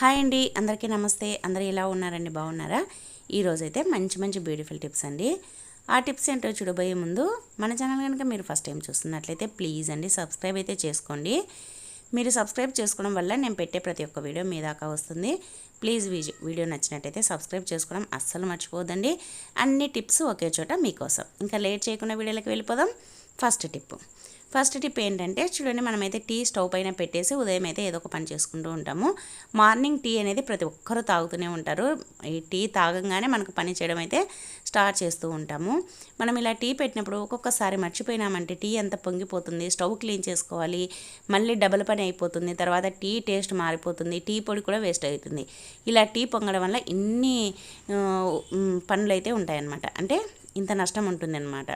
Hi అండి అందరికీ నమస్తే. అందరూ ఎలా ఉన్నారండి? బాగున్నారా? ఈరోజైతే మంచి మంచి బ్యూటిఫుల్ టిప్స్ అండి. ఆ టిప్స్ ఏంటో చూడబోయే ముందు మన ఛానల్ కనుక మీరు ఫస్ట్ టైం చూస్తున్నట్లయితే ప్లీజ్ అండి సబ్స్క్రైబ్ అయితే చేసుకోండి. మీరు సబ్స్క్రైబ్ చేసుకోవడం వల్ల నేను పెట్టే ప్రతి ఒక్క వీడియో మీ దాకా వస్తుంది. ప్లీజ్ వీడియో నచ్చినట్టయితే సబ్స్క్రైబ్ చేసుకోవడం అస్సలు మర్చిపోదండి అన్ని టిప్స్ ఒకే చోట మీకోసం. ఇంకా లేట్ చేయకుండా వీడియోలకు వెళ్ళిపోదాం. ఫస్ట్ టిప్ ఫస్ట్ టిప్ ఏంటంటే చూడండి మనమైతే టీ స్టవ్ పైన పెట్టేసి ఉదయం అయితే ఏదో ఒక పని చేసుకుంటూ ఉంటాము. మార్నింగ్ టీ అనేది ప్రతి ఒక్కరూ తాగుతూనే ఉంటారు. ఈ టీ తాగంగానే మనకు పని చేయడం అయితే స్టార్ట్ చేస్తూ ఉంటాము. మనం ఇలా టీ పెట్టినప్పుడు ఒక్కొక్కసారి మర్చిపోయినామంటే టీ అంతా పొంగిపోతుంది స్టవ్ క్లీన్ చేసుకోవాలి మళ్ళీ డబల్ పని అయిపోతుంది తర్వాత టీ టేస్ట్ మారిపోతుంది టీ పొడి కూడా వేస్ట్ అవుతుంది. ఇలా టీ పొంగడం వల్ల ఇన్ని పనులు అయితే ఉంటాయన్నమాట. అంటే ఇంత నష్టం ఉంటుందన్నమాట.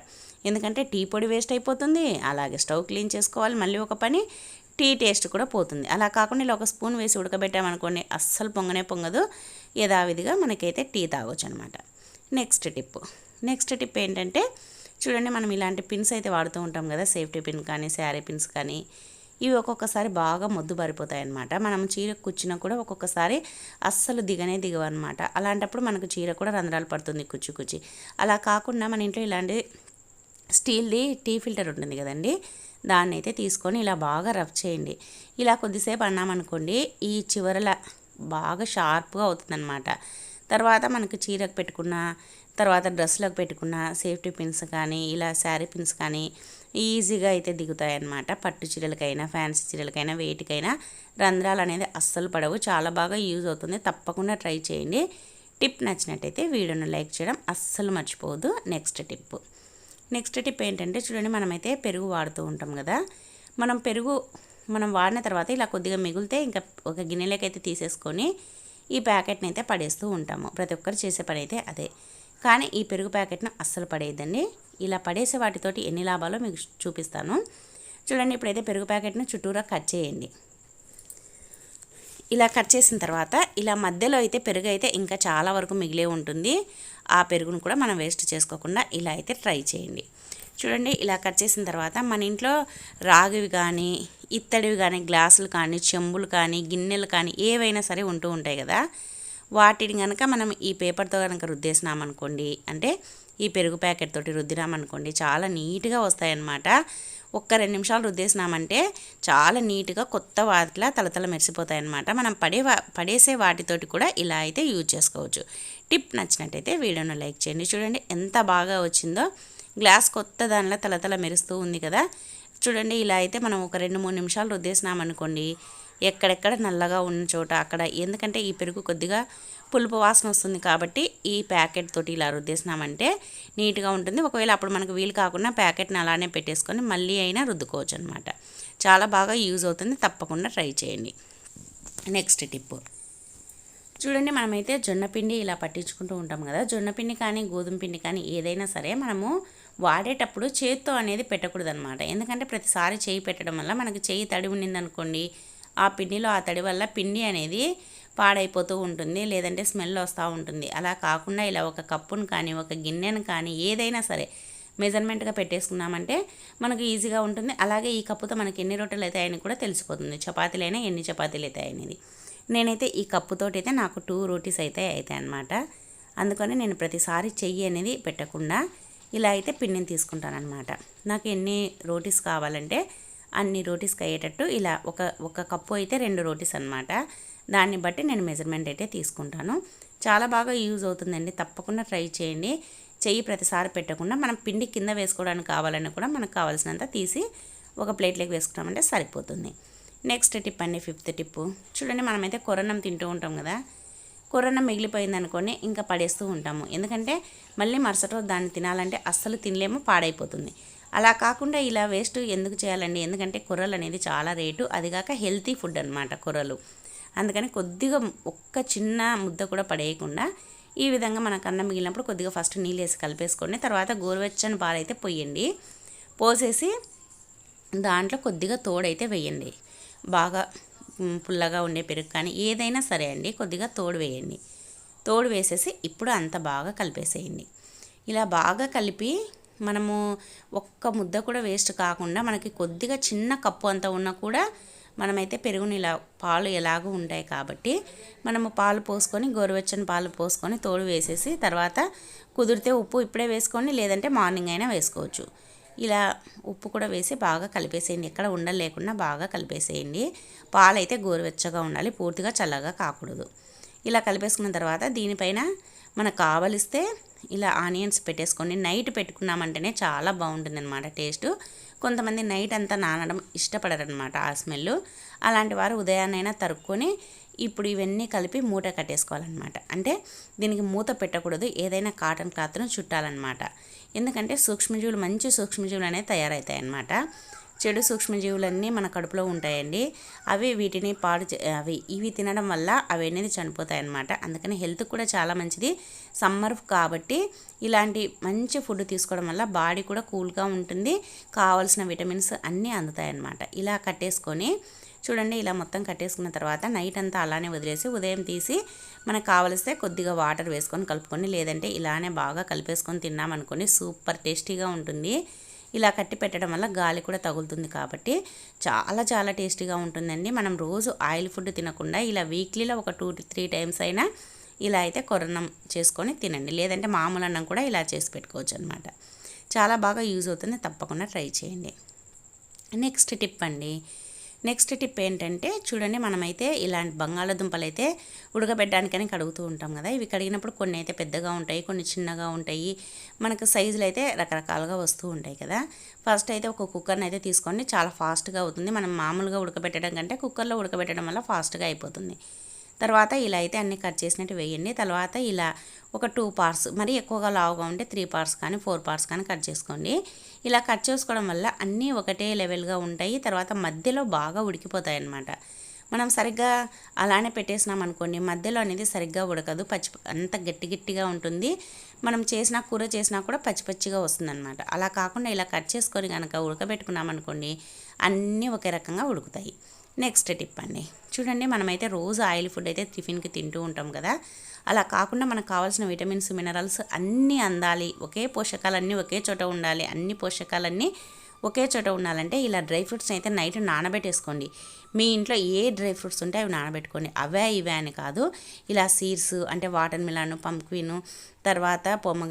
ఎందుకంటే టీ పొడి వేస్ట్ అయిపోతుంది అలాగే స్టవ్ క్లీన్ చేసుకోవాలి మళ్ళీ ఒక పని టీ టేస్ట్ కూడా పోతుంది. అలా కాకుండా ఇలా ఒక స్పూన్ వేసి ఉడకబెట్టామనుకోండి అస్సలు పొంగనే పొంగదు. యథావిధిగా మనకైతే టీ తాగొచ్చు అనమాట నెక్స్ట్ టిప్. నెక్స్ట్ టిప్ ఏంటంటే చూడండి మనం ఇలాంటి పిన్స్ అయితే వాడుతూ ఉంటాం కదా సేఫ్టీ పిన్ కానీ శారీ పిన్స్ కానీ ఇవి ఒక్కొక్కసారి బాగా మొద్దు బారిపోతాయి అనమాట మనం చీర కుచ్చినా కూడా ఒక్కొక్కసారి అస్సలు దిగనే దిగవన్నమాట. అలాంటప్పుడు మనకు చీర కూడా రంధ్రాలు పడుతుంది కుచ్చి కుచ్చి. అలా కాకుండా మన ఇంట్లో ఇలాంటి స్టీల్ది టీ ఫిల్టర్ ఉంటుంది కదండి దాన్ని అయితే తీసుకొని ఇలా బాగా రఫ్ చేయండి. ఇలా కొద్దిసేపు అన్నామనుకోండి ఈ చివరల బాగా షార్ప్గా అవుతుందన్నమాట. తర్వాత మనకు చీరకు పెట్టుకున్న తర్వాత డ్రెస్లకు పెట్టుకున్న సేఫ్టీ పిన్స్ కానీ ఇలా శారీ పిన్స్ కానీ ఈజీగా అయితే దిగుతాయి అన్నమాట పట్టు చీరలకైనా ఫ్యాన్సీ చీరలకైనా వేటికైనా రంధ్రాలు అనేది అస్సలు పడవు. చాలా బాగా యూజ్ అవుతుంది. తప్పకుండా ట్రై చేయండి. టిప్ నచ్చినట్టయితే వీడియోను లైక్ చేయడం అస్సలు మర్చిపోవద్దు. Next tip. నెక్స్ట్ టిప్ ఏంటంటే చూడండి మనమైతే పెరుగు వాడుతూ ఉంటాం కదా. మనం పెరుగు మనం వాడిన తర్వాత ఇలా కొద్దిగా మిగిలితే ఇంకా ఒక గిన్నెలోకి అయితే తీసేసుకొని ఈ ప్యాకెట్ని అయితే పడేస్తూ ఉంటాము. ప్రతి ఒక్కరు చేసే పని అయితే అదే. కానీ ఈ పెరుగు ప్యాకెట్ను అస్సలు పడేయద్దండి. ఇలా పడేసే వాటితోటి ఎన్ని లాభాలో మీకు చూపిస్తాను. చూడండి ఇప్పుడైతే పెరుగు ప్యాకెట్ను చుట్టూరా కట్ చేయండి. ఇలా కట్ చేసిన తర్వాత ఇలా మధ్యలో అయితే పెరుగు అయితే ఇంకా చాలా వరకు మిగిలే ఉంటుంది. ఆ పెరుగును కూడా మనం వేస్ట్ చేసుకోకుండా ఇలా అయితే ట్రై చేయండి. చూడండి ఇలా కట్ చేసిన తర్వాత మన ఇంట్లో రాగివి కానీ ఇత్తడివి కానీ గ్లాసులు కానీ చెంబులు కానీ గిన్నెలు కానీ ఏవైనా సరే ఉంటూ ఉంటాయి కదా. వాటిని కనుక మనం ఈ పేపర్తో కనుక రుద్దేసినామనుకోండి అంటే ఈ పెరుగు ప్యాకెట్ తోటి రుద్దినామనుకోండి చాలా నీట్గా వస్తాయన్నమాట. ఒక్క రెండు నిమిషాలు రుద్దేసినామంటే చాలా నీట్గా కొత్త వాటిలా తలతల మెరిసిపోతాయన్నమాట. మనం పడే పడేసే వాటితోటి కూడా ఇలా అయితే యూజ్ చేసుకోవచ్చు. టిప్ నచ్చినట్టయితే వీడియోను లైక్ చేయండి. చూడండి ఎంత బాగా వచ్చిందో. గ్లాస్ కొత్త దానిలో తలతల మెరుస్తూ ఉంది కదా. చూడండి ఇలా అయితే మనం ఒక రెండు మూడు నిమిషాలు రుద్దేసినామనుకోండి ఎక్కడెక్కడ నల్లగా ఉన్న చోట అక్కడ. ఎందుకంటే ఈ పెరుగు కొద్దిగా పులుపు వాసన వస్తుంది కాబట్టి ఈ ప్యాకెట్ తోటి ఇలా రుద్దేసినామంటే నీట్గా ఉంటుంది. ఒకవేళ అప్పుడు మనకు వీలు కాకుండా ప్యాకెట్ని అలానే పెట్టేసుకొని మళ్ళీ అయినా రుద్దుకోవచ్చు అనమాట చాలా బాగా యూజ్ అవుతుంది. తప్పకుండా ట్రై చేయండి. నెక్స్ట్ టిప్ చూడండి మనమైతే జొన్నపిండి ఇలా పట్టించుకుంటూ ఉంటాం కదా. జొన్నపిండి కానీ గోధుమ పిండి కానీ ఏదైనా సరే మనము వాడేటప్పుడు చేత్తో అనేది పెట్టకూడదు అనమాట ఎందుకంటే ప్రతిసారి చేయి పెట్టడం వల్ల మనకి చేయి తడి ఉండిందనుకోండి ఆ పిండిలో ఆ తడి వల్ల పిండి అనేది పాడైపోతూ ఉంటుంది లేదంటే స్మెల్ వస్తూ ఉంటుంది. అలా కాకుండా ఇలా ఒక కప్పును కానీ ఒక గిన్నెను కానీ ఏదైనా సరే మెజర్మెంట్గా పెట్టేసుకున్నామంటే మనకు ఈజీగా ఉంటుంది. అలాగే ఈ కప్పుతో మనకి ఎన్ని రొట్టెలు అవుతాయని కూడా తెలిసిపోతుంది. చపాతీలైనా ఎన్ని చపాతీలు అవుతాయనేది నేనైతే ఈ కప్పుతోటి అయితే నాకు టూ రోటీస్ అయితే అవుతాయి అనమాట అందుకని నేను ప్రతిసారి చెయ్యి అనేది పెట్టకుండా ఇలా అయితే పిండిని తీసుకుంటానమాట నాకు ఎన్ని రోటీస్ కావాలంటే అన్ని రోటీస్కి అయ్యేటట్టు ఇలా ఒక ఒక కప్పు అయితే రెండు రోటీస్ అనమాట దాన్ని బట్టి నేను మెజర్మెంట్ అయితే తీసుకుంటాను. చాలా బాగా యూజ్ అవుతుందండి. తప్పకుండా ట్రై చేయండి. చెయ్యి ప్రతిసారి పెట్టకుండా మనం పిండి కింద వేసుకోవడానికి కావాలని కూడా మనకు కావాల్సినంత తీసి ఒక ప్లేట్లోకి వేసుకున్నామంటే సరిపోతుంది. నెక్స్ట్ టిప్ అండి ఫిఫ్త్ టిప్పు చూడండి మనమైతే కొరన్నం తింటూ ఉంటాం కదా. కొరన్నం మిగిలిపోయింది అనుకోని ఇంకా పడేస్తూ ఉంటాము. ఎందుకంటే మళ్ళీ మరుసటి రోజు దాన్ని తినాలంటే అస్సలు తినలేము పాడైపోతుంది. అలా కాకుండా ఇలా వేస్ట్ ఎందుకు చేయాలండి? ఎందుకంటే కూరలు అనేది చాలా రేటు. అదిగాక హెల్తీ ఫుడ్ అనమాట కూరలు. అందుకని కొద్దిగా ఒక్క చిన్న ముద్ద కూడా పడేయకుండా ఈ విధంగా మనకు అన్నం మిగిలినప్పుడు కొద్దిగా ఫస్ట్ నీళ్ళు వేసి కలిపేసుకోండి. తర్వాత గోరువెచ్చని పాలైతే పోయండి పోసేసి దాంట్లో కొద్దిగా తోడైతే వేయండి. బాగా పుల్లగా ఉండే పెరుగు కానీ ఏదైనా సరే అండి కొద్దిగా తోడు వేయండి. తోడు వేసేసి ఇప్పుడు అంత బాగా కలిపేసేయండి. ఇలా బాగా కలిపి మనము ఒక్క ముద్ద కూడా వేస్ట్ కాకుండా మనకి కొద్దిగా చిన్న కప్పు అంత ఉన్నా కూడా మనమైతే పెరుగుని ఇలా పాలు ఎలాగూ ఉంటాయి కాబట్టి మనము పాలు పోసుకొని గోరువెచ్చని పాలు పోసుకొని తోడు వేసేసి తర్వాత కుదిరితే ఉప్పు ఇప్పుడే వేసుకొని లేదంటే మార్నింగ్ అయినా వేసుకోవచ్చు. ఇలా ఉప్పు కూడా వేసి బాగా కలిపేసేయండి. ఎక్కడ ఉండలు లేకుండా బాగా కలిపేసేయండి. పాలు అయితే గోరువెచ్చగా ఉండాలి పూర్తిగా చల్లగా కాకూడదు. ఇలా కలిపేసుకున్న తర్వాత దీనిపైన మనకు కావలిస్తే ఇలా ఆనియన్స్ పెట్టేసుకోండి నైట్ పెట్టుకున్నామంటేనే చాలా బాగుంటుంది అనమాట టేస్ట్. కొంతమంది నైట్ అంతా నానడం ఇష్టపడరనమాట ఆ స్మెల్ అలాంటి వారు ఉదయాన్నైనా తరుక్కొని ఇప్పుడు ఇవన్నీ కలిపి మూట కట్టేసుకోవాలన్నమాట. అంటే దీనికి మూత పెట్టకూడదు ఏదైనా కాటన్ క్లాత్ను చుట్టాలన్నమాట. ఎందుకంటే సూక్ష్మజీవులు మంచి సూక్ష్మజీవులు అనేవి తయారవుతాయి అన్నమాట చెడు సూక్ష్మజీవులన్నీ మన కడుపులో ఉంటాయండి. అవి వీటిని పాడు అవి ఇవి తినడం వల్ల అవి అనేది చనిపోతాయి అన్నమాట అందుకని హెల్త్ కూడా చాలా మంచిది. సమ్మర్ కాబట్టి ఇలాంటి మంచి ఫుడ్ తీసుకోవడం వల్ల బాడీ కూడా కూల్గా ఉంటుంది. కావాల్సిన విటమిన్స్ అన్నీ అందుతాయన్నమాట. ఇలా కట్టేసుకొని చూడండి ఇలా మొత్తం కట్టేసుకున్న తర్వాత నైట్ అంతా అలానే వదిలేసి ఉదయం తీసి మనకు కావలిస్తే కొద్దిగా వాటర్ వేసుకొని కలుపుకొని లేదంటే ఇలానే బాగా కలిపేసుకొని తిన్నామనుకోండి సూపర్ టేస్టీగా ఉంటుంది. ఇలా కట్టి పెట్టడం వల్ల గాలి కూడా తగులుతుంది కాబట్టి చాలా చాలా టేస్టీగా ఉంటుందండి. మనం రోజు ఆయిల్ ఫుడ్ తినకుండా ఇలా వీక్లీలో ఒక టూ త్రీ టైమ్స్ అయినా ఇలా అయితే కొరణం చేసుకొని తినండి. లేదంటే మామూలు అన్నం కూడా ఇలా చేసి పెట్టుకోవచ్చు అనమాట చాలా బాగా యూజ్ అవుతుంది తప్పకుండా ట్రై చేయండి. నెక్స్ట్ టిప్ అండి నెక్స్ట్ టిప్ ఏంటంటే చూడండి మనమైతే ఇలాంటి బంగాళాదుంపలు అయితే ఉడకబెట్టడానికని కడుగుతూ ఉంటాం కదా. ఇవి కడిగినప్పుడు కొన్ని అయితే పెద్దగా ఉంటాయి కొన్ని చిన్నగా ఉంటాయి. మనకు సైజులు అయితే రకరకాలుగా వస్తూ ఉంటాయి కదా. ఫస్ట్ అయితే ఒక కుక్కర్ని అయితే తీసుకోండి. చాలా ఫాస్ట్గా అవుతుంది. మనం మామూలుగా ఉడకబెట్టడం కంటే కుక్కర్లో ఉడకబెట్టడం వల్ల ఫాస్ట్గా అయిపోతుంది. తర్వాత ఇలా అయితే అన్ని కట్ చేసినట్టు వేయండి. తర్వాత ఇలా ఒక టూ పార్ట్స్ మరి ఎక్కువగా లావుగా ఉంటే త్రీ పార్ట్స్ కానీ ఫోర్ పార్ట్స్ కానీ కట్ చేసుకోండి. ఇలా కట్ చేసుకోవడం వల్ల అన్నీ ఒకటే లెవెల్గా ఉంటాయి. తర్వాత మధ్యలో బాగా ఉడికిపోతాయి అన్నమాట మనం సరిగ్గా అలానే పెట్టేసినాం అనుకోండి మధ్యలో అనేది సరిగ్గా ఉడకదు. పచ్చి అంత గట్టి గట్టిగా ఉంటుంది. మనం చేసిన కూర చేసినా కూడా పచ్చి పచ్చిగా వస్తుందన్నమాట. అలా కాకుండా ఇలా కట్ చేసుకొని కనుక ఉడకబెట్టుకున్నాం అనుకోండి అన్నీ ఒకే రకంగా ఉడుకుతాయి. నెక్స్ట్ టిప్ అండి. చూడండి మనమైతే రోజు ఆయిల్ ఫుడ్ అయితే టిఫిన్కి తింటూ ఉంటాం కదా. అలా కాకుండా మనకు కావాల్సిన విటమిన్స్ మినరల్స్ అన్నీ అందాలి. ఒకే పోషకాలన్నీ ఒకే చోట ఉండాలి. అన్ని పోషకాలన్నీ ఒకే చోట ఉండాలంటే ఇలా డ్రై ఫ్రూట్స్ అయితే నైట్ నానబెట్టేసుకోండి. మీ ఇంట్లో ఏ డ్రై ఫ్రూట్స్ ఉంటే అవి నానబెట్టుకోండి. అవే ఇవే అని కాదు. ఇలా సీడ్స్ అంటే వాటర్ మిలాను పంక్విను తర్వాత పొమ్మ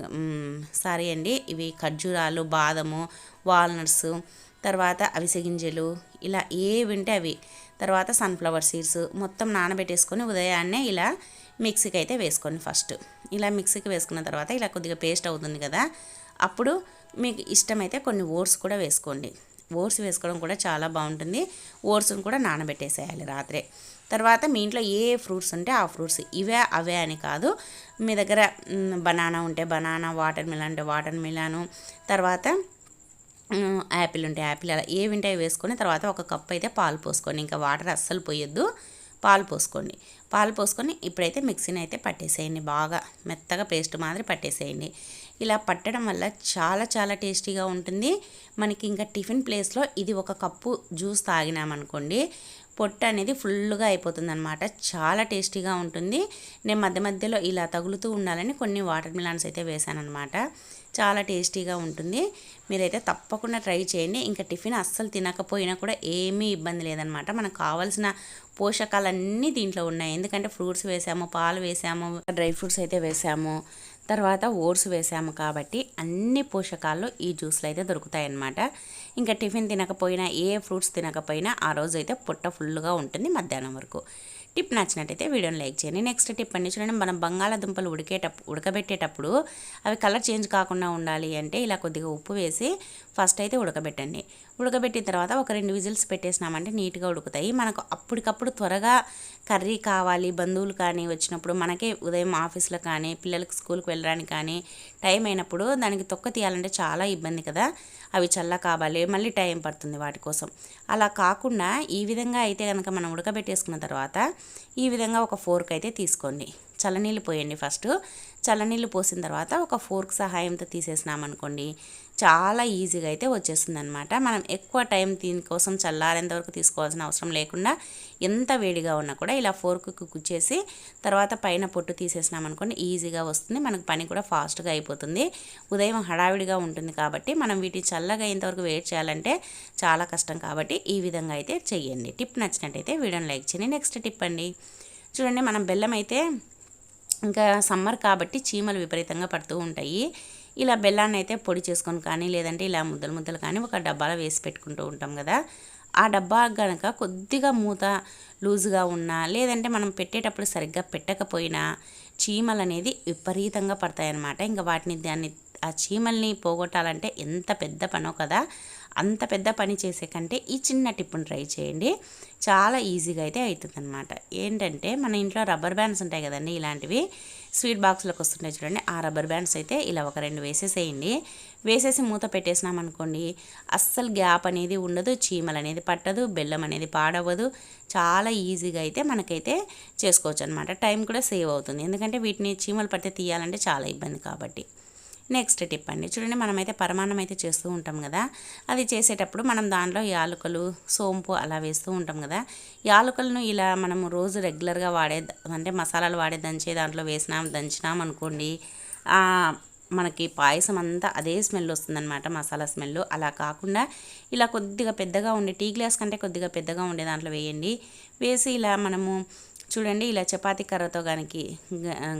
సారీ అండి ఇవి ఖర్జూరాలు బాదము వాల్నట్స్ తర్వాత అవిసె గింజలు ఇలా ఏవి ఉంటే అవి. తర్వాత సన్ఫ్లవర్ సీడ్స్ మొత్తం నానబెట్టేసుకొని ఉదయాన్నే ఇలా మిక్సీకి అయితే వేసుకోండి ఫస్ట్ ఇలా మిక్సీకి వేసుకున్న తర్వాత ఇలా కొద్దిగా పేస్ట్ అవుతుంది కదా అప్పుడు మీకు ఇష్టమైతే కొన్ని ఓట్స్ కూడా వేసుకోండి. ఓట్స్ వేసుకోవడం కూడా చాలా బాగుంటుంది. ఓట్స్ని కూడా నానబెట్టేసేయాలి రాత్రే. తర్వాత మీ ఇంట్లో ఏ ఫ్రూట్స్ ఉంటే ఆ ఫ్రూట్స్ ఇవే అవే అని కాదు మీ దగ్గర బనానా ఉంటే బనానా వాటర్ మిలాన్ అంటే వాటర్ మిలాను తర్వాత యాపిల్ ఉంటాయి. యాపిల్ అలా ఏవి ఉంటాయి వేసుకొని తర్వాత ఒక కప్ అయితే పాలు పోసుకోండి. ఇంకా వాటర్ అస్సలు పోయొద్దు. పాలు పోసుకోండి. పాలు పోసుకొని ఇప్పుడైతే మిక్సీని అయితే పట్టేసేయండి. బాగా మెత్తగా పేస్ట్ మాదిరి పట్టేసేయండి. ఇలా పట్టడం వల్ల చాలా చాలా టేస్టీగా ఉంటుంది. మనకి ఇంకా టిఫిన్ ప్లేస్లో ఇది ఒక కప్పు జ్యూస్ తాగినామనుకోండి పొట్టు అనేది ఫుల్గా అయిపోతుంది అనమాట చాలా టేస్టీగా ఉంటుంది. నేను మధ్య మధ్యలో ఇలా తగులుతూ ఉండాలని కొన్ని వాటర్ మిలాన్స్ అయితే వేసాను అనమాట చాలా టేస్టీగా ఉంటుంది. మీరైతే తప్పకుండా ట్రై చేయండి. ఇంకా టిఫిన్ అస్సలు తినకపోయినా కూడా ఏమీ ఇబ్బంది లేదనమాట మనకు కావాల్సిన పోషకాలన్నీ దీంట్లో ఉన్నాయి. ఎందుకంటే ఫ్రూట్స్ వేసాము పాలు వేసాము డ్రై ఫ్రూట్స్ అయితే వేసాము తర్వాత ఓట్స్ వేసాము కాబట్టి అన్ని పోషకాలు ఈ జ్యూస్లో అయితే దొరుకుతాయి అన్నమాట ఇంకా టిఫిన్ తినకపోయినా ఏ ఫ్రూట్స్ తినకపోయినా ఆ రోజు అయితే పుట్ట ఫుల్గా ఉంటుంది మధ్యాహ్నం వరకు. టిప్ నచ్చినట్టయితే వీడియోని లైక్ చేయండి. నెక్స్ట్ టిప్ అండి చూడండి మనం బంగాళాదుంపలు ఉడికేటప్పుడు ఉడకబెట్టేటప్పుడు అవి కలర్ చేంజ్ కాకుండా ఉండాలి అంటే ఇలా కొద్దిగా ఉప్పు వేసి ఫస్ట్ అయితే ఉడకబెట్టండి. ఉడకబెట్టిన తర్వాత ఒక రెండు విజిల్స్ పెట్టేసినామంటే నీట్గా ఉడుకుతాయి. మనకు అప్పటికప్పుడు త్వరగా కర్రీ కావాలి బంధువులు కానీ వచ్చినప్పుడు మనకే ఉదయం ఆఫీస్లో కానీ పిల్లలకి స్కూల్కి వెళ్ళడానికి కానీ టైం అయినప్పుడు దానికి తొక్క తీయాలంటే చాలా ఇబ్బంది కదా. అవి చల్ల కావాలి మళ్ళీ టైం పడుతుంది వాటి కోసం. అలా కాకుండా ఈ విధంగా అయితే కనుక మనం ఉడకబెట్టేసుకున్న తర్వాత ఈ విధంగా ఒక ఫోర్క్ అయితే తీసుకోండి. చల్లనీళ్ళు పోయండి ఫస్ట్. చల్లనీళ్ళు పోసిన తర్వాత ఒక ఫోర్క్ సహాయంతో తీసేసినాం అనుకోండి చాలా ఈజీగా అయితే వచ్చేస్తుంది అనమాట మనం ఎక్కువ టైం దీనికోసం చల్లారేంత వరకు తీసుకోవాల్సిన అవసరం లేకుండా ఎంత వేడిగా ఉన్నా కూడా ఇలా ఫోర్క్ కుచ్చేసి తర్వాత పైన పొట్టు తీసేసినాం అనుకోండి ఈజీగా వస్తుంది. మనకు పని కూడా ఫాస్ట్గా అయిపోతుంది. ఉదయం హడావిడిగా ఉంటుంది కాబట్టి మనం వీటిని చల్లగా అయ్యేంతవరకు వెయిట్ చేయాలంటే చాలా కష్టం కాబట్టి ఈ విధంగా అయితే చెయ్యండి. టిప్ నచ్చినట్టయితే వీడియోని లైక్ చేయండి. నెక్స్ట్ టిప్ అండి. చూడండి మనం బెల్లం అయితే ఇంకా సమ్మర్ కాబట్టి చీమలు విపరీతంగా పడుతూ ఉంటాయి. ఇలా బెల్లాన్ని అయితే పొడి చేసుకొని కానీ లేదంటే ఇలా ముద్దలు ముద్దలు కానీ ఒక డబ్బాలో వేసి పెట్టుకుంటూ ఉంటాం కదా. ఆ డబ్బా కనుక కొద్దిగా మూత లూజుగా ఉన్నా లేదంటే మనం పెట్టేటప్పుడు సరిగ్గా పెట్టకపోయినా చీమలు అనేది విపరీతంగా పడతాయన్నమాట ఇంకా వాటిని దాన్ని ఆ చీమల్ని పోగొట్టాలంటే ఎంత పెద్ద పనో కదా అంత పెద్ద పని చేసే కంటే ఈ చిన్న టిప్పును ట్రై చేయండి. చాలా ఈజీగా అయితే అవుతుందన్నమాట. ఏంటంటే మన ఇంట్లో రబ్బర్ బ్యాండ్స్ ఉంటాయి కదండి ఇలాంటివి స్వీట్ బాక్స్లోకి వస్తుంటాయి చూడండి. ఆ రబ్బర్ బ్యాండ్స్ అయితే ఇలా ఒక రెండు వేసేసేయండి. వేసేసి మూత పెట్టేసినాం అనుకోండి అస్సలు గ్యాప్ అనేది ఉండదు చీమలు అనేది పట్టదు బెల్లం అనేది పాడవదు చాలా ఈజీగా అయితే మనకైతే చేసుకోవచ్చు అనమాట టైం కూడా సేవ్ అవుతుంది. ఎందుకంటే వీటిని చీమలు పడితే తీయాలంటే చాలా ఇబ్బంది కాబట్టి. నెక్స్ట్ టిప్ అండి. చూడండి మనమైతే పరమాన్నం అయితే చేస్తూ ఉంటాం కదా. అది చేసేటప్పుడు మనం దాంట్లో యాలకులు సోంపు అలా వేస్తూ ఉంటాం కదా. యాలకులను ఇలా మనము రోజు రెగ్యులర్గా వాడే అంటే మసాలాలు వాడే దంచే దాంట్లో వేసినాం దంచినాం అనుకోండి మనకి పాయసం అంతా అదే స్మెల్ వస్తుందన్నమాట మసాలా స్మెల్. అలా కాకుండా ఇలా కొద్దిగా పెద్దగా ఉండే టీ గ్లాస్ కంటే కొద్దిగా పెద్దగా ఉండే దాంట్లో వేయండి. వేసి ఇలా మనము చూడండి ఇలా చపాతీ కర్రతో కనుక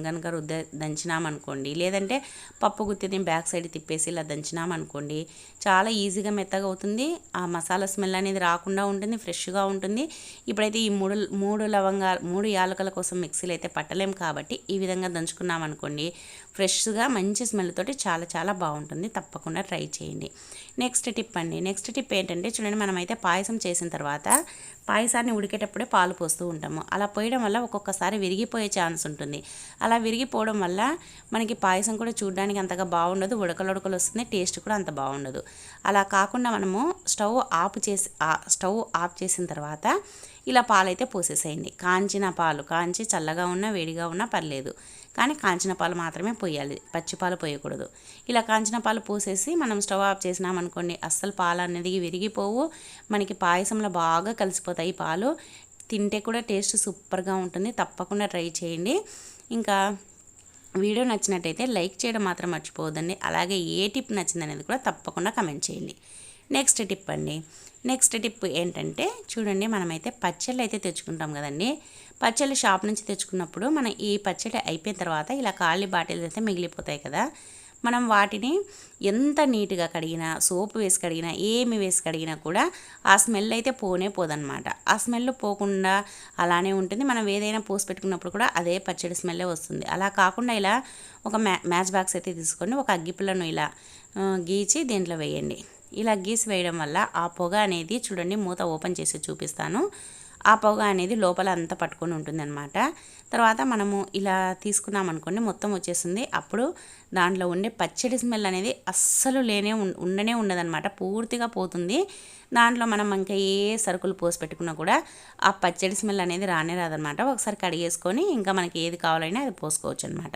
గనక రుద్ద దంచినామనుకోండి లేదంటే పప్పు గుత్తిని బ్యాక్ సైడ్ తిప్పేసి ఇలా దంచినామనుకోండి చాలా ఈజీగా మెత్తగా అవుతుంది. ఆ మసాలా స్మెల్ అనేది రాకుండా ఉంటుంది ఫ్రెష్గా ఉంటుంది. ఇప్పుడైతే ఈ మూడు మూడు లవంగా మూడు యాలకల కోసం మిక్సీలు అయితే పట్టలేం కాబట్టి ఈ విధంగా దంచుకున్నామనుకోండి ఫ్రెష్గా మంచి స్మెల్ తోటి చాలా చాలా బాగుంటుంది. తప్పకుండా ట్రై చేయండి. నెక్స్ట్ టిప్ అండి. నెక్స్ట్ టిప్ ఏంటంటే చూడండి మనమైతే పాయసం చేసిన తర్వాత పాయసాన్ని ఉడికేటప్పుడే పాలు పోస్తూ ఉంటాము. అలా పోయడం వల్ల ఒక్కొక్కసారి విరిగిపోయే ఛాన్స్ ఉంటుంది. అలా విరిగిపోవడం వల్ల మనకి పాయసం కూడా చూడడానికి అంతగా బాగుండదు. ఉడకలు ఉడకలు వస్తుంది టేస్ట్ కూడా అంత బాగుండదు. అలా కాకుండా మనము స్టవ్ ఆఫ్ చేసి స్టవ్ ఆఫ్ చేసిన తర్వాత ఇలా పాలైతే పోసేసేయండి. కాంచిన పాలు కాంచి చల్లగా ఉన్నా వేడిగా ఉన్నా పర్లేదు. కానీ కాంచిన పాలు మాత్రమే పోయాలి. పచ్చి పాలు పోయకూడదు. ఇలా కాంచిన పాలు పోసేసి మనం స్టవ్ ఆఫ్ చేసినామనుకోండి అస్సలు పాలు అనేది విరిగిపోవు. మనకి పాయసంలో బాగా కలిసిపోతాయి పాలు. తింటే కూడా టేస్ట్ సూపర్గా ఉంటుంది. తప్పకుండా ట్రై చేయండి. ఇంకా వీడియో నచ్చినట్టయితే లైక్ చేయడం మాత్రం మర్చిపోవద్దండి. అలాగే ఏ టిప్ నచ్చిందనేది కూడా తప్పకుండా కమెంట్ చేయండి. నెక్స్ట్ టిప్ అండి. నెక్స్ట్ టిప్ ఏంటంటే చూడండి మనమైతే పచ్చళ్ళు అయితే తెచ్చుకుంటాం కదండి. పచ్చళ్ళు షాప్ నుంచి తెచ్చుకున్నప్పుడు మనం ఈ పచ్చడి అయిపోయిన తర్వాత ఇలా ఖాళీ బాటిల్స్ అయితే మిగిలిపోతాయి కదా. మనం వాటిని ఎంత నీట్గా కడిగినా సోపు వేసి కడిగినా ఏమి వేసి కడిగినా కూడా ఆ స్మెల్ అయితే పోనే పోదనమాట ఆ స్మెల్ పోకుండా అలానే ఉంటుంది. మనం ఏదైనా పోసి పెట్టుకున్నప్పుడు కూడా అదే పచ్చడి స్మెల్లే వస్తుంది. అలా కాకుండా ఇలా ఒక మ్యా మ్యాచ్ బాక్స్ అయితే తీసుకొని ఒక అగ్గిపుల్లను ఇలా గీచి దీంట్లో వేయండి. ఇలా గీసి వేయడం వల్ల ఆ పొగ అనేది చూడండి మూత ఓపెన్ చేసి చూపిస్తాను. ఆ పొగ అనేది లోపల అంతా పట్టుకొని ఉంటుందన్నమాట. తర్వాత మనము ఇలా తీసుకున్నాం అనుకోండి మొత్తం వచ్చేస్తుంది. అప్పుడు దాంట్లో ఉండే పచ్చడి స్మెల్ అనేది అస్సలు లేనే ఉండనే ఉండదన్నమాట. పూర్తిగా పోతుంది. దాంట్లో మనం ఇంకా ఏ సరుకులు పోసి పెట్టుకున్నా కూడా ఆ పచ్చడి స్మెల్ అనేది రానే రాదనమాట ఒకసారి కడిగేసుకొని ఇంకా మనకి ఏది కావాలైనా అది పోసుకోవచ్చు అనమాట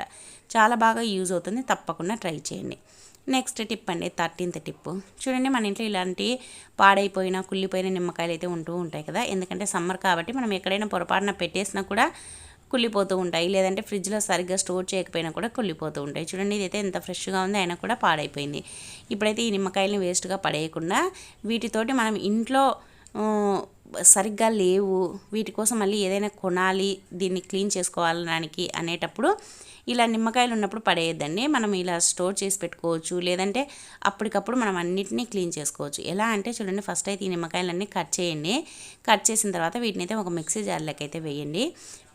చాలా బాగా యూజ్ అవుతుంది. తప్పకుండా ట్రై చేయండి. నెక్స్ట్ టిప్ అండి థర్టీన్త్ టిప్ చూడండి మన ఇంట్లో ఇలాంటి పాడైపోయిన కుళ్ళిపోయిన నిమ్మకాయలు అయితే ఉంటూ ఉంటాయి కదా. ఎందుకంటే సమ్మర్ కాబట్టి మనం ఎక్కడైనా పొరపాటున పెట్టేసినా కూడా కుళ్ళిపోతూ ఉంటాయి. లేదంటే ఫ్రిడ్జ్లో సరిగ్గా స్టోర్ చేయకపోయినా కూడా కుళ్ళిపోతూ ఉంటాయి. చూడండి ఇదైతే ఎంత ఫ్రెష్గా ఉంది అయినా కూడా పాడైపోయింది. ఇప్పుడైతే ఈ నిమ్మకాయలని వేస్ట్గా పడేయకుండా వీటితోటి మనం ఇంట్లో సరిగ్గా లేవు. వీటి కోసం మళ్ళీ ఏదైనా కొనాలి దీన్ని క్లీన్ చేసుకోవాలడానికి అనేటప్పుడు ఇలా నిమ్మకాయలు ఉన్నప్పుడు పడేయద్దండి. మనం ఇలా స్టోర్ చేసి పెట్టుకోవచ్చు. లేదంటే అప్పటికప్పుడు మనం అన్నిటినీ క్లీన్ చేసుకోవచ్చు. ఎలా అంటే చూడండి ఫస్ట్ అయితే ఈ నిమ్మకాయలన్నీ కట్ చేయండి. కట్ చేసిన తర్వాత వీటిని అయితే ఒక మిక్సీ జార్లోకి అయితే వేయండి.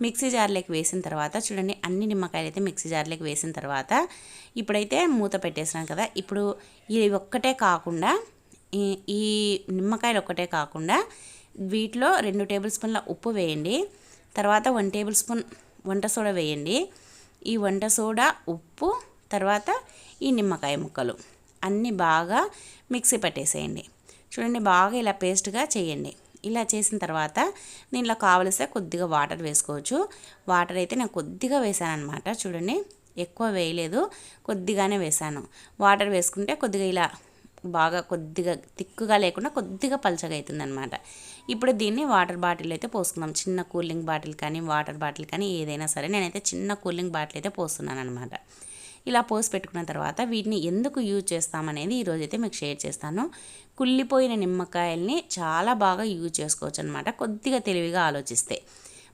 మిక్సీ జార్లోకి వేసిన తర్వాత చూడండి అన్ని నిమ్మకాయలు అయితే మిక్సీ జార్లోకి వేసిన తర్వాత ఇప్పుడైతే మూత పెట్టేసినాం కదా. ఇప్పుడు ఇది ఒక్కటే కాకుండా ఈ నిమ్మకాయలు ఒక్కటే కాకుండా వీటిలో రెండు టేబుల్ స్పూన్ల ఉప్పు వేయండి. తర్వాత వన్ టేబుల్ స్పూన్ వంట సోడా వేయండి. ఈ వంట సోడా ఉప్పు తర్వాత ఈ నిమ్మకాయ ముక్కలు. అన్నీ బాగా మిక్సీ పట్టేసేయండి. చూడండి బాగా ఇలా పేస్ట్గా చేయండి. ఇలా చేసిన తర్వాత దీనిలో కావలిస్తే కొద్దిగా వాటర్ వేసుకోవచ్చు. వాటర్ అయితే నేను కొద్దిగా వేసాను అనమాట చూడండి ఎక్కువ వేయలేదు కొద్దిగానే వేసాను. వాటర్ వేసుకుంటే కొద్దిగా ఇలా బాగా కొద్దిగా తిక్కుగా లేకుండా కొద్దిగా పలచగా అవుతుంది అనమాట ఇప్పుడు దీన్ని వాటర్ బాటిల్ అయితే పోసుకుందాం. చిన్న కూలింగ్ బాటిల్ కానీ వాటర్ బాటిల్ కానీ ఏదైనా సరే నేనైతే చిన్న కూలింగ్ బాటిల్ అయితే పోస్తున్నాను అనమాట ఇలా పోసి పెట్టుకున్న తర్వాత వీటిని ఎందుకు యూజ్ చేస్తామనేది ఈరోజు అయితే మీకు షేర్ చేస్తాను. కుళ్ళిపోయిన నిమ్మకాయల్ని చాలా బాగా యూజ్ చేసుకోవచ్చు అనమాట కొద్దిగా తెలివిగా ఆలోచిస్తే.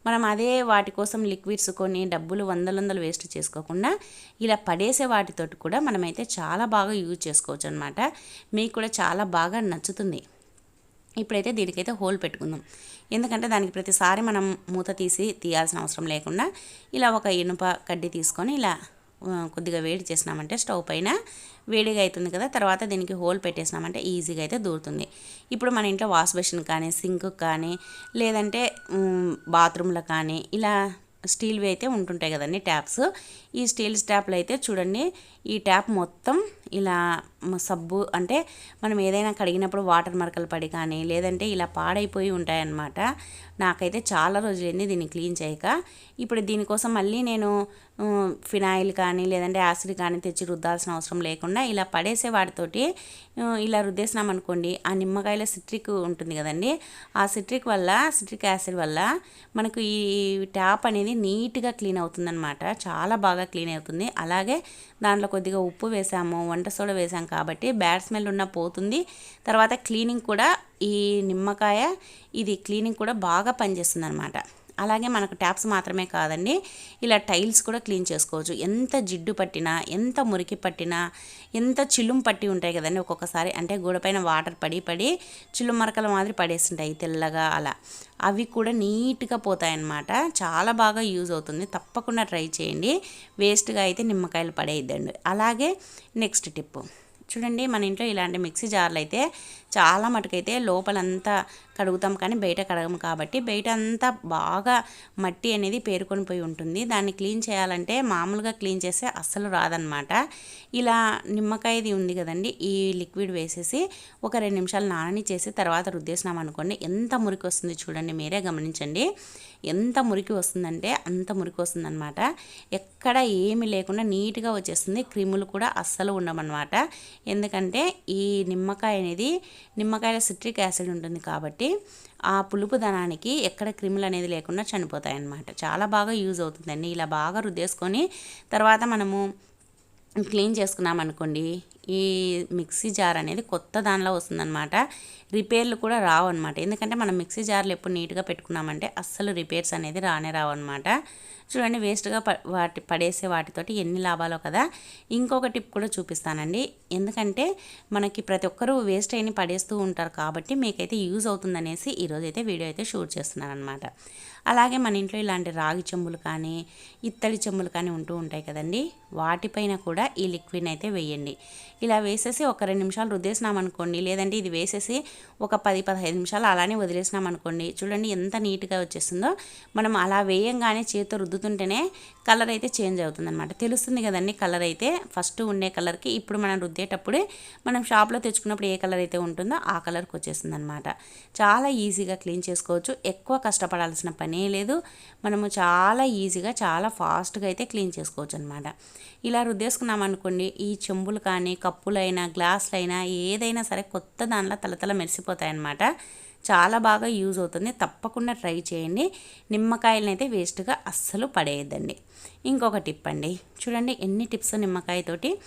మనం అదే వాటి కోసం లిక్విడ్స్ కొని డబ్బులు వందల వందలు వేస్ట్ చేసుకోకుండా ఇలా పడేసే వాటితోటి కూడా మనమైతే చాలా బాగా యూజ్ చేసుకోవచ్చు అనమాట మీకు కూడా చాలా బాగా నచ్చుతుంది. ఇప్పుడైతే దీనికైతే హోల్ పెట్టుకుందాం. ఎందుకంటే దానికి ప్రతిసారి మనం మూత తీసి తీయాల్సిన అవసరం లేకుండా ఇలా ఒక ఇనుప కడ్డీ తీసుకొని ఇలా కొద్దిగా వేడి చేసినామంటే స్టవ్ పైన వేడిగా అవుతుంది కదా తర్వాత దీనికి హోల్ పెట్టేసినామంటే ఈజీగా అయితే దూరుతుంది. ఇప్పుడు మన ఇంట్లో వాష్ బేసిన్ కానీ సింక్ కానీ లేదంటే బాత్రూంలో కానీ ఇలా స్టీల్వి అయితే ఉంటుంటాయి కదండి ట్యాప్స్. ఈ స్టీల్ ట్యాప్లు అయితే చూడండి. ఈ ట్యాప్ మొత్తం ఇలా సబ్బు అంటే మనం ఏదైనా కడిగినప్పుడు వాటర్ మరకలు పడి కానీ లేదంటే ఇలా పాడైపోయి ఉంటాయన్నమాట. నాకైతే చాలా రోజులైంది దీన్ని క్లీన్ చేయక. ఇప్పుడు దీనికోసం మళ్ళీ నేను ఫినాయిల్ కానీ లేదంటే యాసిడ్ కానీ తెచ్చి రుద్దాల్సిన అవసరం లేకుండా ఇలా పడేసే వాటితోటి ఇలా రుద్దేసినాం అనుకోండి ఆ నిమ్మకాయల సిట్రిక్ ఉంటుంది కదండి. ఆ సిట్రిక్ వల్ల సిట్రిక్ యాసిడ్ వల్ల మనకు ఈ ట్యాప్ అనేది నీట్గా క్లీన్ అవుతుందన్నమాట. చాలా బాగా క్లీన్ అవుతుంది. అలాగే దాంట్లో కొద్దిగా ఉప్పు వేసాము వంట సోడా వేసాం కాబట్టి బ్యాడ్ స్మెల్ ఉన్న పోతుంది. తర్వాత క్లీనింగ్ కూడా ఈ నిమ్మకాయ ఇది క్లీనింగ్ కూడా బాగా పనిచేస్తుంది అనమాట అలాగే మనకు ట్యాప్స్ మాత్రమే కాదండి. ఇలా టైల్స్ కూడా క్లీన్ చేసుకోవచ్చు. ఎంత జిడ్డు పట్టినా ఎంత మురికి పట్టినా ఎంత చిలుం పట్టి ఉంటాయి కదండి ఒక్కొక్కసారి. అంటే గోడపైన వాటర్ పడి పడి చిలుం మరకల మాదిరి పడేస్తుంటాయి తెల్లగా అలా. అవి కూడా నీట్గా పోతాయన్నమాట. చాలా బాగా యూజ్ అవుతుంది. తప్పకుండా ట్రై చేయండి. వేస్ట్గా అయితే నిమ్మకాయలు పడేయద్దండి. అలాగే నెక్స్ట్ టిప్పు. చూడండి మన ఇంట్లో ఇలాంటి మిక్సీ జార్లు అయితే చాలా మటుకైతే లోపలంతా కడుగుతాం కానీ బయట కడగము కాబట్టి బయట అంతా బాగా మట్టి అనేది పేరుకొని పోయి ఉంటుంది. దాన్ని క్లీన్ చేయాలంటే మామూలుగా క్లీన్ చేస్తే అస్సలు రాదనమాట ఇలా నిమ్మకాయది ఉంది కదండి ఈ లిక్విడ్ వేసేసి ఒక రెండు నిమిషాలు నానని చేసి తర్వాత రుద్దేసినాం అనుకోండి ఎంత మురికి వస్తుంది చూడండి మీరే గమనించండి. ఎంత మురికి వస్తుందంటే అంత మురికి వస్తుందన్నమాట. ఎక్కడ ఏమి లేకుండా నీట్గా వచ్చేస్తుంది క్రిములు కూడా అస్సలు ఉండమన్నమాట. ఎందుకంటే ఈ నిమ్మకాయ అనేది నిమ్మకాయల సిట్రిక్ యాసిడ్ ఉంటుంది కాబట్టి ఆ పులుపుదనానికి ఎక్కడ క్రిములు అనేది లేకుండా చనిపోతాయి అన్నమాట చాలా బాగా యూజ్ అవుతుందండి. ఇలా బాగా రుద్దేసుకొని తర్వాత మనము క్లీన్ చేసుకున్నాం అనుకోండి ఈ మిక్సీ జార్ అనేది కొత్త దానిలో వస్తుందన్నమాట. రిపేర్లు కూడా రావు అనమాట ఎందుకంటే మనం మిక్సీ జార్లు ఎప్పుడు నీట్గా పెట్టుకున్నామంటే అస్సలు రిపేర్స్ అనేది రానే రావు అనమాట చూడండి వేస్ట్గా వాటి పడేసే వాటితోటి ఎన్ని లాభాలో కదా? ఇంకొక టిప్ కూడా చూపిస్తానండి. ఎందుకంటే మనకి ప్రతి ఒక్కరూ వేస్ట్ అయిన పడేస్తూ ఉంటారు కాబట్టి మీకైతే యూజ్ అవుతుందనేసి ఈరోజు అయితే వీడియో అయితే షూట్ చేస్తున్నాను అనమాట అలాగే మన ఇంట్లో ఇలాంటి రాగి చెంబులు కానీ ఇత్తడి చెంబులు కానీ ఉంటూ ఉంటాయి కదండి. వాటిపైన కూడా ఈ లిక్విడ్ అయితే వేయండి. ఇలా వేసేసి ఒక రెండు నిమిషాలు రుద్దేసినామనుకోండి లేదంటే ఇది వేసేసి ఒక పది పదహైదు నిమిషాలు అలానే వదిలేసినాం అనుకోండి. చూడండి ఎంత నీట్గా వచ్చేస్తుందో. మనం అలా వేయంగానే చేతితో రుద్దుతుంటేనే కలర్ అయితే చేంజ్ అవుతుంది అనమాట తెలుస్తుంది కదండి కలర్ అయితే. ఫస్ట్ ఉండే కలర్కి ఇప్పుడు మనం రుద్దేటప్పుడే మనం షాప్లో తెచ్చుకున్నప్పుడు ఏ కలర్ అయితే ఉంటుందో ఆ కలర్కి వచ్చేస్తుంది అనమాట చాలా ఈజీగా క్లీన్ చేసుకోవచ్చు. ఎక్కువ కష్టపడాల్సిన పనే లేదు. మనము చాలా ఈజీగా చాలా ఫాస్ట్గా అయితే క్లీన్ చేసుకోవచ్చు అనమాట ఇలా రుద్దేసుకున్నాం అనుకోండి ఈ చెంబులు కానీ కప్పులైనా గ్లాసులైనా ఏదైనా సరే కొత్త దానిలో తలతల అన్నమాట చాలా బాగా యూజ్ అవుతుంది. తప్పకుండా ట్రై చేయండి. నిమ్మకాయలను అయితే వేస్ట్గా అస్సలు పడేయద్దండి. ఇంకొక టిప్ అండి. చూడండి ఎన్ని టిప్స్ నిమ్మకాయతోటి.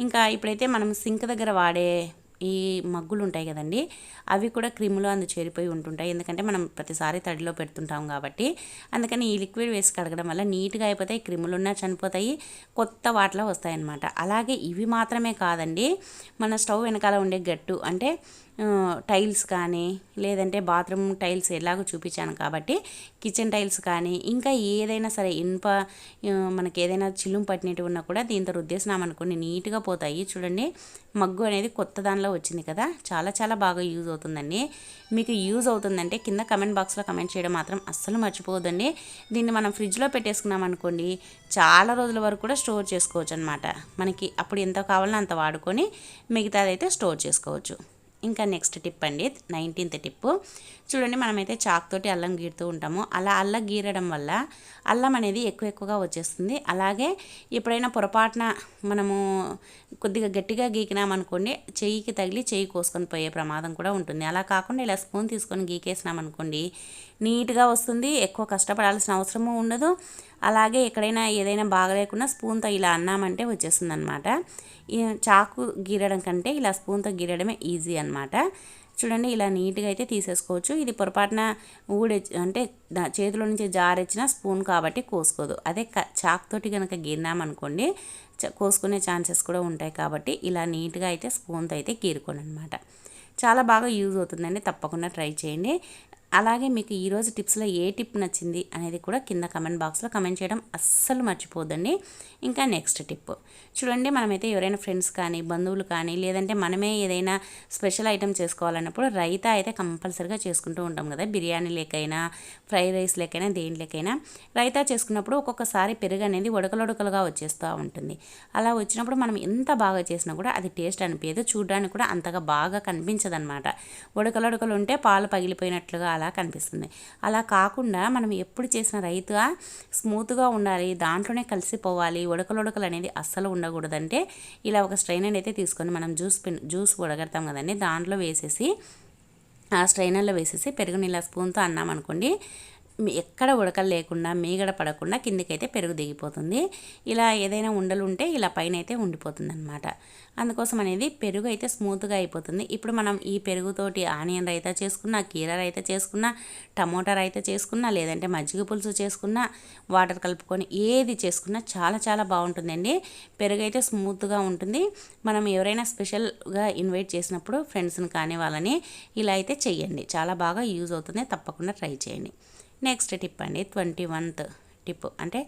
ఇంకా ఇప్పుడైతే మనం సింక్ దగ్గర వాడే ఈ మగ్గులు ఉంటాయి కదండి. అవి కూడా క్రిములు అందు చేరిపోయి ఉంటుంటాయి. ఎందుకంటే మనం ప్రతిసారి తడిలో పెడుతుంటాం కాబట్టి. అందుకని ఈ లిక్విడ్ వేసి కడగడం వల్ల నీట్గా అయిపోతాయి క్రిములు ఉన్నా చనిపోతాయి కొత్త వాటిలో వస్తాయన్నమాట. అలాగే ఇవి మాత్రమే కాదండి. మన స్టవ్ వెనకాల ఉండే గట్టు అంటే టైల్స్ కానీ లేదంటే బాత్రూమ్ టైల్స్ ఎలాగో చూపించాను కాబట్టి కిచెన్ టైల్స్ కానీ ఇంకా ఏదైనా సరే ఇనుప మనకి ఏదైనా చిల్లుం పట్టినట్టు ఉన్నా కూడా దీంతో రుద్దేసినామనుకోండి నీట్గా పోతాయి. చూడండి మగ్గు అనేది కొత్త దానిలో వచ్చింది కదా చాలా చాలా బాగా యూజ్ అవుతుందండి. మీకు యూజ్ అవుతుందంటే కింద కమెంట్ బాక్స్లో కమెంట్ చేయడం మాత్రం అస్సలు మర్చిపోవద్దండి. దీన్ని మనం ఫ్రిడ్జ్లో పెట్టేసుకున్నాం అనుకోండి చాలా రోజుల వరకు కూడా స్టోర్ చేసుకోవచ్చు అనమాట మనకి అప్పుడు ఎంత కావాలో అంత వాడుకొని మిగతాదైతే స్టోర్ చేసుకోవచ్చు. ఇంకా నెక్స్ట్ టిప్ అండి నైన్టీన్త్ టిప్ చూడండి మనమైతే చాక్ తోటి అల్లం గీరుతూ ఉంటాము. అలా అల్లం గీరడం వల్ల అల్లం అనేది ఎక్కువ ఎక్కువగా వచ్చేస్తుంది. అలాగే ఎప్పుడైనా పొరపాటున మనము కొద్దిగా గట్టిగా గీకినామనుకోండి చెయ్యికి తగిలి చెయ్యి కోసుకొని పోయే ప్రమాదం కూడా ఉంటుంది. అలా కాకుండా ఇలా స్పూన్ తీసుకొని గీకేసినామనుకోండి నీట్గా వస్తుంది ఎక్కువ కష్టపడాల్సిన అవసరము ఉండదు. అలాగే ఎక్కడైనా ఏదైనా బాగలేకుండా స్పూన్తో ఇలా అన్నామంటే వచ్చేస్తుంది అనమాట చాకు గీరడం కంటే ఇలా స్పూన్తో గీరడమే ఈజీ అనమాట చూడండి ఇలా నీట్గా అయితే తీసేసుకోవచ్చు. ఇది పొరపాటున ఊడే అంటే చేతిలో నుంచి జారెచ్చిన స్పూన్ కాబట్టి కోసుకోదు. అదే చాక్తోటి కనుక గిరినామనుకోండి కోసుకునే ఛాన్సెస్ కూడా ఉంటాయి కాబట్టి ఇలా నీట్గా అయితే స్పూన్తో అయితే గీరుకోండి అనమాట చాలా బాగా యూజ్ అవుతుందండి. తప్పకుండా ట్రై చేయండి. అలాగే మీకు ఈరోజు టిప్స్లో ఏ టిప్ నచ్చింది అనేది కూడా కింద కమెంట్ బాక్స్లో కమెంట్ చేయడం అస్సలు మర్చిపోద్దండి ఇంకా నెక్స్ట్ టిప్. చూడండి మనమైతే ఎవరైనా ఫ్రెండ్స్ కానీ బంధువులు కానీ లేదంటే మనమే ఏదైనా స్పెషల్ ఐటెం చేసుకోవాలన్నప్పుడు రైతా అయితే కంపల్సరీగా చేసుకుంటూ ఉంటాం కదా. బిర్యానీ లేకైనా ఫ్రైడ్ రైస్ లేకైనా దేంట్లోకైనా రైతా చేసుకున్నప్పుడు ఒక్కొక్కసారి పెరుగు అనేది ఉడకలొడకలుగా వచ్చేస్తూ ఉంటుంది. అలా వచ్చినప్పుడు మనం ఎంత బాగా చేసినా కూడా అది టేస్ట్ అనిపించదు చూడడానికి కూడా అంతగా బాగా కనిపించదు అనమాట ఉడకలొడకలు ఉంటే పాలు పగిలిపోయినట్లుగా అలా అలా కనిపిస్తుంది. అలా కాకుండా మనం ఎప్పుడు చేసిన రైతుగా స్మూత్గా ఉండాలి దాంట్లోనే కలిసిపోవాలి ఉడకలు ఉడకలు అనేది అస్సలు ఉండకూడదంటే ఇలా ఒక స్ట్రైన్ అయితే తీసుకొని మనం జ్యూస్ పిన్ జ్యూస్ ఉడగడతాం కదండి. దాంట్లో వేసేసి ఆ స్ట్రైనర్లో వేసేసి పెరుగు నీళ్ళ స్పూన్తో అన్నామనుకోండి ఎక్కడ ఉడకలు లేకుండా మీగడ పడకుండా కిందకైతే పెరుగు దిగిపోతుంది. ఇలా ఏదైనా ఉండలు ఉంటే ఇలా పైన అయితే ఉండిపోతుంది అనమాట అందుకోసం అనేది పెరుగు అయితే స్మూత్గా అయిపోతుంది. ఇప్పుడు మనం ఈ పెరుగుతోటి ఆనియన్ రైతా చేసుకున్నా కీర రైతా చేసుకున్నా టమోటా రైతా చేసుకున్నా లేదంటే మజ్జిగ పులుసు చేసుకున్నా వాటర్ కలుపుకొని ఏది చేసుకున్నా చాలా చాలా బాగుంటుందండి. పెరుగు అయితే స్మూత్గా ఉంటుంది. మనం ఎవరైనా స్పెషల్గా ఇన్వైట్ చేసినప్పుడు ఫ్రెండ్స్ని కానీ వాళ్ళని ఇలా అయితే చెయ్యండి. చాలా బాగా యూజ్ అవుతుంది. తప్పకుండా ట్రై చేయండి. నెక్స్ట్ టిప్ అండి ట్వంటీ వన్త్ టిప్. అంటే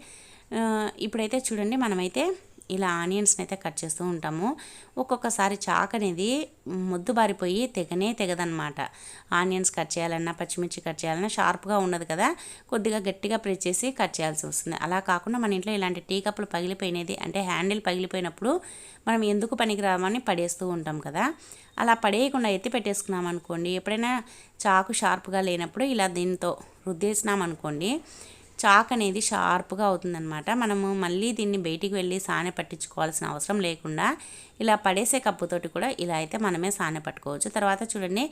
ఇప్పుడైతే చూడండి మనమైతే ఇలా ఆనియన్స్ని అయితే కట్ చేస్తూ ఉంటాము. ఒక్కొక్కసారి చాక్ అనేది ముద్దు బారిపోయి తెగనే తెగదనమాట ఆనియన్స్ కట్ చేయాలన్నా పచ్చిమిర్చి కట్ చేయాలన్నా షార్ప్గా ఉండదు కదా. కొద్దిగా గట్టిగా ప్రెస్ చేసి కట్ చేయాల్సి వస్తుంది. అలా కాకుండా మన ఇంట్లో ఇలాంటి టీ కప్పులు పగిలిపోయినది అంటే హ్యాండిల్ పగిలిపోయినప్పుడు మనం ఎందుకు పనికిరామని పడేస్తూ ఉంటాం కదా. అలా పడేయకుండా ఎత్తి పెట్టేసుకున్నాం అనుకోండి ఎప్పుడైనా చాకు షార్ప్గా లేనప్పుడు ఇలా దీంతో రుద్దేసినాం అనుకోండి చాక్ అనేది షార్ప్గా అవుతుందనమాట మనము మళ్ళీ దీన్ని బయటికి వెళ్ళి సానె పట్టించుకోవాల్సిన అవసరం లేకుండా ఇలా పడేసే కప్పుతోటి కూడా ఇలా అయితే మనమే సానె పట్టుకోవచ్చు. తర్వాత చూడండి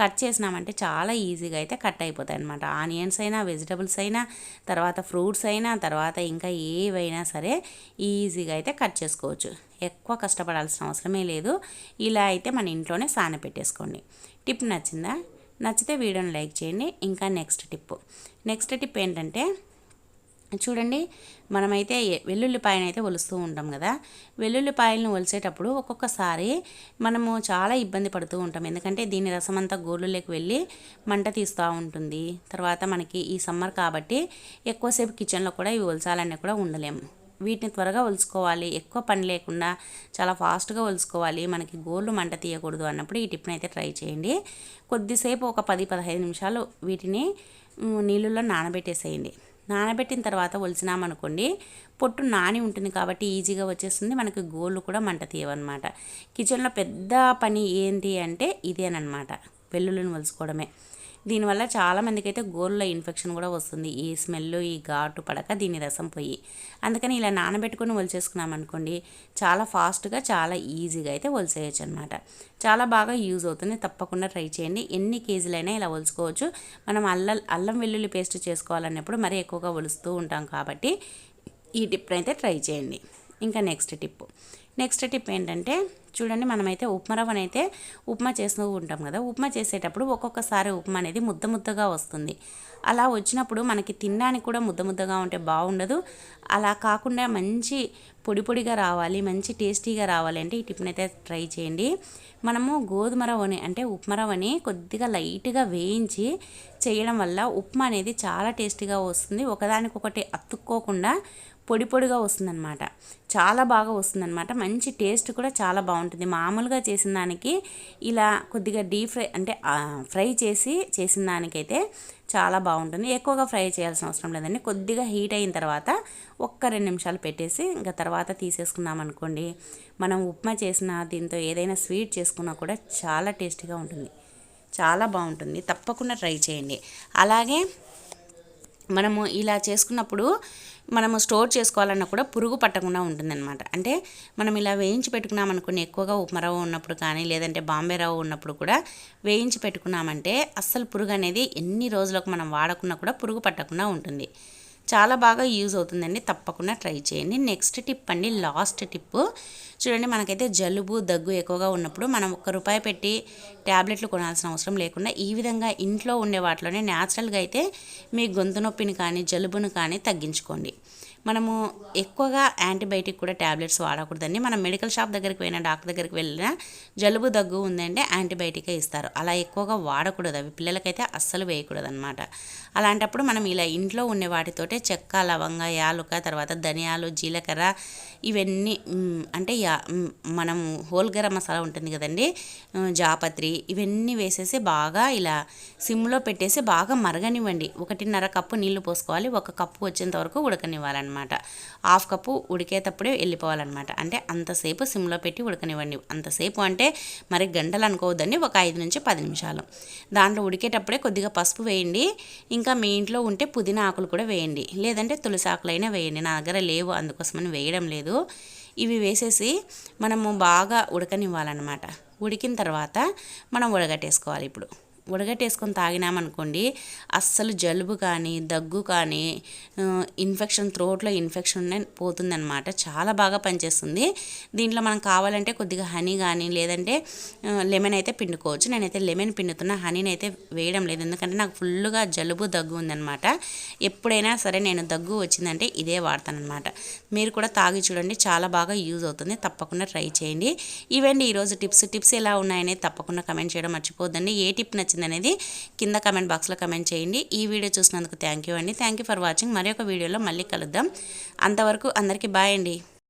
కట్ చేసినామంటే చాలా ఈజీగా అయితే కట్ అయిపోతాయి అనమాట ఆనియన్స్ అయినా వెజిటబుల్స్ అయినా తర్వాత ఫ్రూట్స్ అయినా తర్వాత ఇంకా ఏవైనా సరే ఈజీగా అయితే కట్ చేసుకోవచ్చు. ఎక్కువ కష్టపడాల్సిన అవసరమే లేదు. ఇలా అయితే మన ఇంట్లోనే సానె పెట్టేసుకోండి. టిప్ నచ్చిందా? నచ్చితే వీడియోని లైక్ చేయండి. ఇంకా నెక్స్ట్ టిప్. నెక్స్ట్ టిప్ ఏంటంటే చూడండి మనమైతే వెల్లుల్లిపాయను అయితే ఒలుస్తూ ఉంటాం కదా. వెల్లుల్లిపాయలను ఒలిసేటప్పుడు ఒక్కొక్కసారి మనము చాలా ఇబ్బంది పడుతూ ఉంటాం. ఎందుకంటే దీని రసం అంతా గోళ్ళలోకి వెళ్ళి మంట తీస్తూ ఉంటుంది. తర్వాత మనకి ఈ సమ్మర్ కాబట్టి ఎక్కువసేపు కిచెన్లో కూడా ఇవి ఒలసాలన్నీ కూడా ఉండలేము వీటిని త్వరగా ఒలుచుకోవాలి ఎక్కువ పని లేకుండా చాలా ఫాస్ట్గా ఒలుచుకోవాలి మనకి గోళ్ళు మంట తీయకూడదు అన్నప్పుడు ఈ టిప్ని అయితే ట్రై చేయండి. కొద్దిసేపు ఒక పది పదహైదు నిమిషాలు వీటిని నీళ్ళల్లో నానబెట్టేసేయండి. నానబెట్టిన తర్వాత ఒలిచినామనుకోండి పొట్టు నాని ఉంటుంది కాబట్టి ఈజీగా వచ్చేస్తుంది. మనకి గోళ్ళు కూడా మంట తీయవన్నమాట. కిచెన్లో పెద్ద పని ఏంటి అంటే ఇదేనమాట వెల్లుల్లిని ఒలుచుకోవడమే. దీనివల్ల చాలామందికి అయితే గోళ్ళ ఇన్ఫెక్షన్ కూడా వస్తుంది. ఈ స్మెల్ ఈ ఘాటు పడక దీని రసం పోయి. అందుకని ఇలా నానబెట్టుకుని ఒలిచేసుకున్నాం అనుకోండి చాలా ఫాస్ట్గా చాలా ఈజీగా అయితే ఒలిసేయచ్చు అనమాట చాలా బాగా యూజ్ అవుతుంది. తప్పకుండా ట్రై చేయండి. ఎన్ని కేజీలైనా ఇలా ఒలుచుకోవచ్చు. మనం అల్లం అల్లం వెల్లుల్లి పేస్ట్ చేసుకోవాలన్నప్పుడు మరీ ఎక్కువగా ఒలుస్తూ ఉంటాం కాబట్టి ఈ టిప్ అయితే ట్రై చేయండి. ఇంకా నెక్స్ట్ టిప్ నెక్స్ట్ టిప్ ఏంటంటే చూడండి మనమైతే ఉప్మా రవ్వనైతే ఉప్మా చేస్తూ ఉంటాం కదా. ఉప్మా చేసేటప్పుడు ఒక్కొక్కసారి ఉప్మా అనేది ముద్ద ముద్దగా వస్తుంది. అలా వచ్చినప్పుడు మనకి తినడానికి కూడా ముద్ద ముద్దగా ఉంటే బాగుండదు. అలా కాకుండా మంచి పొడి పొడిగా రావాలి మంచి టేస్టీగా రావాలి అంటే ఈ టిప్ని అయితే ట్రై చేయండి. మనము గోధుమ రవ్వని అంటే ఉప్మా రవ్వని కొద్దిగా లైట్గా వేయించి చేయడం వల్ల ఉప్మా అనేది చాలా టేస్టీగా వస్తుంది. ఒకదానికొకటి అతుక్కోకుండా పొడి పొడిగా వస్తుందన్నమాట. చాలా బాగా వస్తుందన్నమాట. మంచి టేస్ట్ కూడా చాలా బాగుంటుంది. మామూలుగా చేసిన దానికి ఇలా కొద్దిగా డీప్ ఫ్రై అంటే ఫ్రై చేసి చేసిన దానికైతే చాలా బాగుంటుంది. ఎక్కువగా ఫ్రై చేయాల్సిన అవసరం లేదండి. కొద్దిగా హీట్ అయిన తర్వాత ఒక్క రెండు నిమిషాలు పెట్టేసి ఇంకా తర్వాత తీసేసుకున్నాం అనుకోండి. మనం ఉప్మా చేసిన దీంతో ఏదైనా స్వీట్ చేసుకున్నా కూడా చాలా టేస్టీగా ఉంటుంది. చాలా బాగుంటుంది. తప్పకుండా ట్రై చేయండి. అలాగే మనము ఇలా చేసుకున్నప్పుడు మనము స్టోర్ చేసుకోవాలన్నా కూడా పురుగు పట్టకుండా ఉంటుందన్నమాట. అంటే మనం ఇలా వేయించి పెట్టుకున్నామనుకుని ఎక్కువగా ఉప్మా రవ్వ ఉన్నప్పుడు కానీ లేదంటే బాంబే రవ్వ ఉన్నప్పుడు కూడా వేయించి పెట్టుకున్నామంటే అస్సలు పురుగు అనేది ఎన్ని రోజులకు మనం వాడకున్నా కూడా పురుగు పట్టకుండా ఉంటుంది. చాలా బాగా యూజ్ అవుతుందండి. తప్పకుండా ట్రై చేయండి. నెక్స్ట్ టిప్ అండి లాస్ట్ టిప్. చూడండి మనకైతే జలుబు దగ్గు ఎక్కువగా ఉన్నప్పుడు మనం ఒక్క రూపాయి పెట్టి ట్యాబ్లెట్లు కొనాల్సిన అవసరం లేకుండా ఈ విధంగా ఇంట్లో ఉండే వాటిలోనే న్యాచురల్గా అయితే మీ గొంతు నొప్పిని కానీ జలుబును కానీ తగ్గించుకోండి. మనము ఎక్కువగా యాంటీబయాటిక్ కూడా ట్యాబ్లెట్స్ వాడకూడదండి. మనం మెడికల్ షాప్ దగ్గరికి పోయినా డాక్టర్ దగ్గరికి వెళ్ళినా జలుబు దగ్గు ఉందంటే యాంటీబయాటికే ఇస్తారు. అలా ఎక్కువగా వాడకూడదు అవి. పిల్లలకైతే అస్సలు వేయకూడదు అనమాట అలాంటప్పుడు మనం ఇలా ఇంట్లో ఉండే వాటితోటే చెక్క లవంగ యాలుక తర్వాత ధనియాలు జీలకర్ర ఇవన్నీ అంటే యా మనం హోల్ గరం మసాలా ఉంటుంది కదండి జాపత్రి ఇవన్నీ వేసేసి బాగా ఇలా సిమ్లో పెట్టేసి బాగా మరగనివ్వండి. ఒకటిన్నర కప్పు నీళ్ళు పోసుకోవాలి. ఒక కప్పు వచ్చేంత వరకు ఉడకనివ్వాలన్నమాట. Half cup ఉడికేటప్పుడే వెళ్ళిపోవాలన్నమాట. అంటే అంతసేపు సిమ్లో పెట్టి ఉడకనివ్వండి. అంతసేపు అంటే మరి గంటలు అనుకోవద్దండి. ఒక ఐదు నుంచి పది నిమిషాలు. దాంట్లో ఉడికేటప్పుడే కొద్దిగా పసుపు వేయండి. ఇంకా మీ ఇంట్లో ఉంటే పుదీనా ఆకులు కూడా వేయండి. లేదంటే తులసి ఆకులైనా వేయండి. నా దగ్గర లేవు. అందుకోసమని వేయడం లేదు. ఇవి వేసేసి మనము బాగా ఉడకనివ్వాలన్నమాట. ఉడికిన తర్వాత మనం ఉడగట్టేసుకోవాలి ఇప్పుడు. ఉడగట్టేసుకొని తాగినామనుకోండి అస్సలు జలుబు కానీ దగ్గు కానీ ఇన్ఫెక్షన్ త్రోట్లో ఇన్ఫెక్షన్ ఉన్న పోతుందన్నమాట. చాలా బాగా పనిచేస్తుంది. దీంట్లో మనం కావాలంటే కొద్దిగా హనీ కానీ లేదంటే లెమన్ అయితే పిండుకోవచ్చు. నేనైతే లెమన్ పిండుతున్నా హనీని అయితే వేయడం లేదు. ఎందుకంటే నాకు ఫుల్గా జలుబు దగ్గు ఉందన్నమాట. ఎప్పుడైనా సరే నేను దగ్గు వచ్చిందంటే ఇదే వాడతానమాట మీరు కూడా తాగి చూడండి చాలా బాగా యూజ్ అవుతుంది. తప్పకుండా ట్రై చేయండి. ఇవండి ఈరోజు టిప్స్. టిప్స్ ఎలా ఉన్నాయని తప్పకుండా కమెంట్ చేయడం మర్చిపోద్దండి ఏ టిప్ నచ్చిందనేది కింద కమెంట్ బాక్స్లో కమెంట్ చేయండి. ఈ వీడియో చూసినందుకు థ్యాంక్ యూ అండి. థ్యాంక్ యూ ఫర్ వాచింగ్ మరి వీడియోలో మళ్ళీ కలుద్దాం. అంతవరకు అందరికీ బాయ్ అండి.